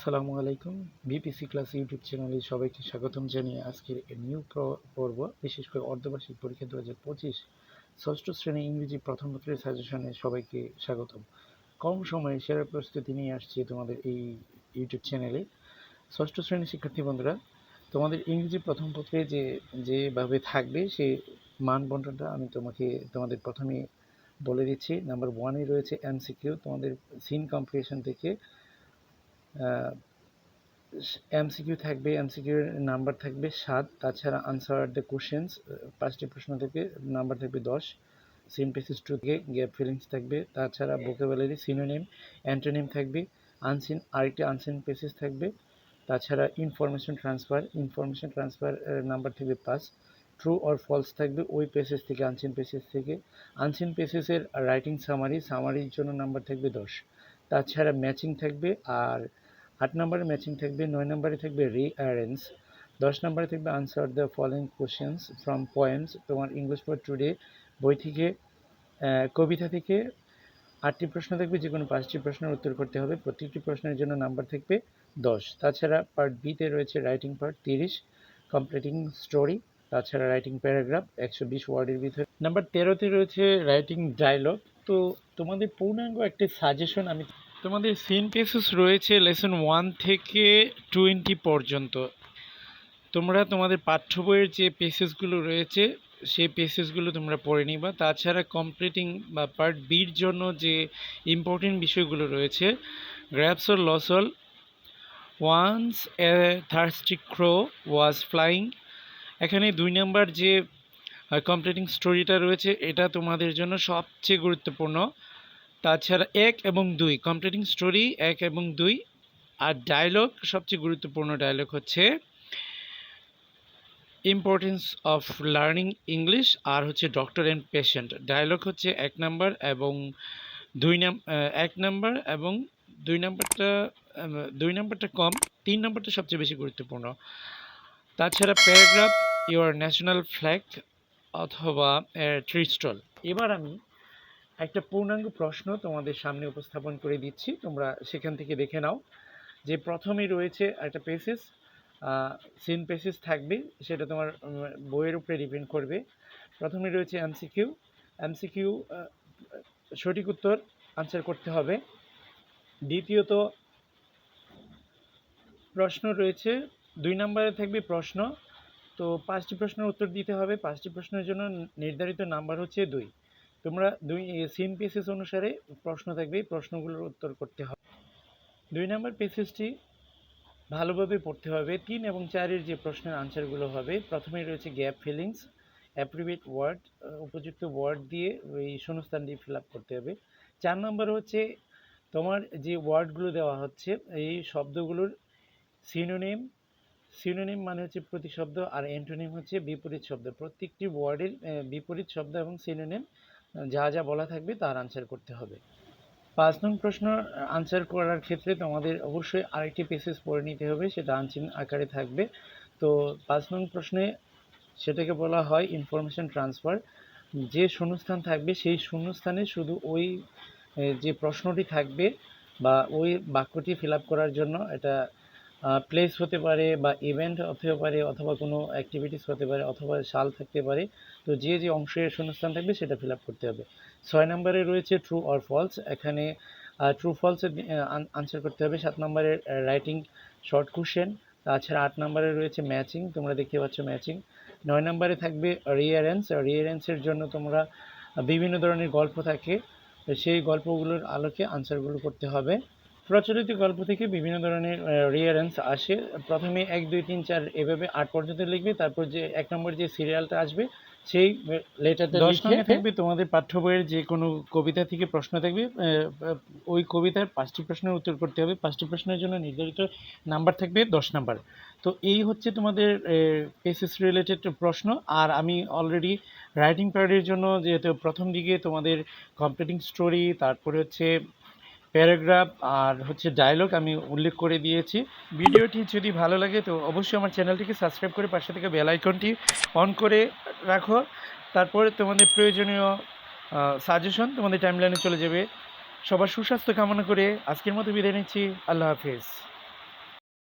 আসসালামু আলাইকুম। BPC class YouTube চ্যানেলে সবাইকে স্বাগতম জানিয়ে আজকের নিউ প্র- পর্ব, বিশেষ করে অর্ধবার্ষিক পরীক্ষা দু হাজার পঁচিশ ষষ্ঠ শ্রেণি ইংরেজি প্রথম পত্রের সাজেশনে সবাইকে স্বাগতম। কম সময়ে সেরা প্রস্তুতি নিয়ে আসছে তোমাদের এই ইউটিউব চ্যানেলে। ষষ্ঠ শ্রেণির শিক্ষার্থী বন্ধুরা, তোমাদের ইংরেজি প্রথম পত্রে যে, যেভাবে থাকবে সেই মান বন্টনটা আমি তোমাকে, তোমাদের প্রথমে বলে দিচ্ছি। নাম্বার ওয়ানে রয়েছে এমসিকিউ তোমাদের সিন কম্পিটিশন থেকে এমসিকিউ থাকবে, এমসিকিউ নাম্বার থাকবে সাত। তাছাড়া আনসার দ্য কোশ্চেন্স পাঁচটি প্রশ্ন থেকে নাম্বার থাকবে দশ। সিন পেসিস টু থেকে গ্যাপ ফিলিংস থাকবে। তাছাড়া ভোকাবুলারি সিনোনিম অ্যান্টোনিম থাকবে। আনসিন আরেকটি আনসিন পেসিস থাকবে। তাছাড়া information transfer information transfer number থাকবে পাঁচ। ট্রু অর ফলস থাকবে ওই পেসেস থেকে আনসিন পেসেস থেকে। আনসিন পেসেসের রাইটিং সামারি সামারির জন্য নাম্বার থাকবে দশ। তাছাড়া ম্যাচিং থাকবে আর আট নম্বরে ম্যাচিং থাকবে, নয় নম্বরে থাকবে রি অ্যারেন্স দশ নম্বরে থাকবে answer the following questions from poems তোমার ইংলিশ ফর টুডে বই থেকে কবিতা থেকে, আটটি প্রশ্ন থাকবে যে কোনো পাঁচটি প্রশ্নের উত্তর করতে হবে, প্রত্যেকটি প্রশ্নের জন্য নাম্বার থাকবে দশ। তাছাড়া পার্ট বিতে রয়েছে রাইটিং পার্ট তিরিশ কমপ্লিটিং স্টোরি তাছাড়া রাইটিং প্যারাগ্রাফ একশো বিশ ওয়ার্ডের ভিতরে। নাম্বার তেরোতে রয়েছে রাইটিং ডায়লগ তো তোমাদের পূর্ণাঙ্গ একটি সাজেশন আমি তোমাদের সিন পেসেস রয়েছে লেসন ওয়ান থেকে টোয়েন্টি পর্যন্ত। তোমরা তোমাদের পাঠ্য বইয়ের যে পেসেসগুলো রয়েছে, সেই পেসেসগুলো তোমরা পড়ে নিবা। তাছাড়া কমপ্লিটিং বা পার্ট বির জন্য যে ইম্পর্টেন্ট বিষয়গুলো রয়েছে grapes or লসল once a thirsty crow was flying এখানে দুই নাম্বার যে কমপ্লিটিং স্টোরিটা রয়েছে, এটা তোমাদের জন্য সবচেয়ে গুরুত্বপূর্ণ। তাছাড়া এক এবং দুই কমপ্লিটিং স্টোরি এক এবং দুই, আর ডায়লগ সবচেয়ে গুরুত্বপূর্ণ ডায়লগ হচ্ছে ইম্পর্টেন্স অফ লার্নিং ইংলিশ আর হচ্ছে ডক্টর অ্যান্ড পেশেন্ট ডায়লগ হচ্ছে এক নাম্বার এবং দুই নাম এক নাম্বার এবং দুই নাম্বারটা দুই নাম্বারটা কম, তিন নাম্বারটা সবচেয়ে বেশি গুরুত্বপূর্ণ। তাছাড়া প্যারাগ্রাফ ইউর ন্যাশনাল ফ্ল্যাগ অথবা ট্রিস্টল এবার আমি একটা পূর্ণাঙ্গ প্রশ্ন তোমাদের সামনে উপস্থাপন করে দিচ্ছি। তোমরা সেখান থেকে দেখে নাও। যে প্রথমে রয়েছে একটা পেসিস সিন পেসিস থাকবে, সেটা তোমার বইয়ের উপরে ডিপেন্ড করবে। প্রথমে রয়েছে এমসিকিউ এমসিকিউ সঠিক উত্তর আনসার করতে হবে। দ্বিতীয়ত, প্রশ্ন রয়েছে, দুই নম্বরে থাকবে প্রশ্ন। তো পাঁচটি প্রশ্নের উত্তর দিতে হবে। পাঁচটি প্রশ্নের জন্য নির্ধারিত নাম্বার হচ্ছে দুই। তোমরা দুই সিন পেসেস অনুসারে প্রশ্ন থাকবে, এই প্রশ্নগুলোর উত্তর করতে হবে। দুই নম্বর পেসেসটি ভালোভাবে পড়তে হবে। তিন এবং চারের যে প্রশ্নের আনসারগুলো হবে, প্রথমেই রয়েছে গ্যাপ ফিলিংস অ্যাপ্রিভেট ওয়ার্ড উপযুক্ত ওয়ার্ড দিয়ে ওই শূন্যস্থান দিয়ে ফিল আপ করতে হবে। চার নম্বর হচ্ছে তোমার যে ওয়ার্ডগুলো দেওয়া হচ্ছে, এই শব্দগুলোর সিনোনিম সিনোনিম মানে হচ্ছে প্রতিশব্দ আর অ্যান্টোনিম হচ্ছে বিপরীত শব্দ। প্রত্যেকটি ওয়ার্ডের বিপরীত শব্দ এবং সিনোনিম যা যা বলা থাকবে তার আনসার করতে হবে। পাঁচ নং প্রশ্ন আনসার করার ক্ষেত্রে তোমাদের অবশ্যই আরেকটি পেসেস পড়ে নিতে হবে, সেটা আনচিন আকারে থাকবে। তো পাঁচ নং প্রশ্নে সেটাকে বলা হয় ইনফরমেশন ট্রান্সফার যে শূন্যস্থান থাকবে, সেই শূন্যস্থানে শুধু ওই যে প্রশ্নটি থাকবে বা ওই বাক্যটি ফিল করার জন্য এটা প্লেস হতে পারে বা ইভেন্ট হতে পারে অথবা কোনো অ্যাক্টিভিটিস হতে পারে অথবা সাল থাকতে পারে, তো যে যে অংশের শূন্যস্থান থাকবে সেটা ফিল আপ করতে হবে। ছয় নম্বরে রয়েছে ট্রু অর ফলস এখানে ট্রু ফলসের আনসার করতে হবে। সাত নম্বরের রাইটিং শর্ট কোশ্চেন তাছাড়া আট নম্বরে রয়েছে ম্যাচিং তোমরা দেখতে পাচ্ছ ম্যাচিং নয় নম্বরে থাকবে রিয়ারেন্স রিয়ারেন্সের জন্য তোমরা বিভিন্ন ধরনের গল্প থাকে, সেই গল্পগুলোর আলোকে আনসারগুলো করতে হবে। প্রচলিত গল্প থেকে বিভিন্ন ধরনের রিয়ারেন্স আসে। প্রথমে এক দুই তিন চার এভাবে আট পর্যন্ত লিখবে তারপর যে এক নম্বর যে সিরিয়ালটা আসবে সেই লেটারটা লিখে থাকবে তোমাদের পাঠ্য বইয়ের যে কোনো কবিতা থেকে প্রশ্ন থাকবে ওই কবিতার পাঁচটি প্রশ্নের উত্তর করতে হবে। পাঁচটি প্রশ্নের জন্য নির্ধারিত নাম্বার থাকবে দশ নাম্বার তো এই হচ্ছে তোমাদের পেসিস রিলেটেড প্রশ্ন। আর আমি অলরেডি রাইটিং প্যারেডের জন্য যেহেতু প্রথম দিকে তোমাদের কমপ্লিটিং স্টোরি তারপরে হচ্ছে প্যারাগ্রাফ আর হচ্ছে ডায়লগ আমি উল্লেখ করে দিয়েছি। ভিডিওটি যদি ভালো লাগে তো অবশ্যই আমার চ্যানেলটিকে সাবস্ক্রাইব করে পাশে থেকে বেল আইকনটি অন করে রাখো। তারপরে তোমাদের প্রয়োজনীয় সাজেশন তোমাদের টাইমলাইনে চলে যাবে। সবার সুস্বাস্থ্য কামনা করে আজকের মতো বিদায় নিচ্ছি। আল্লাহ হাফিজ।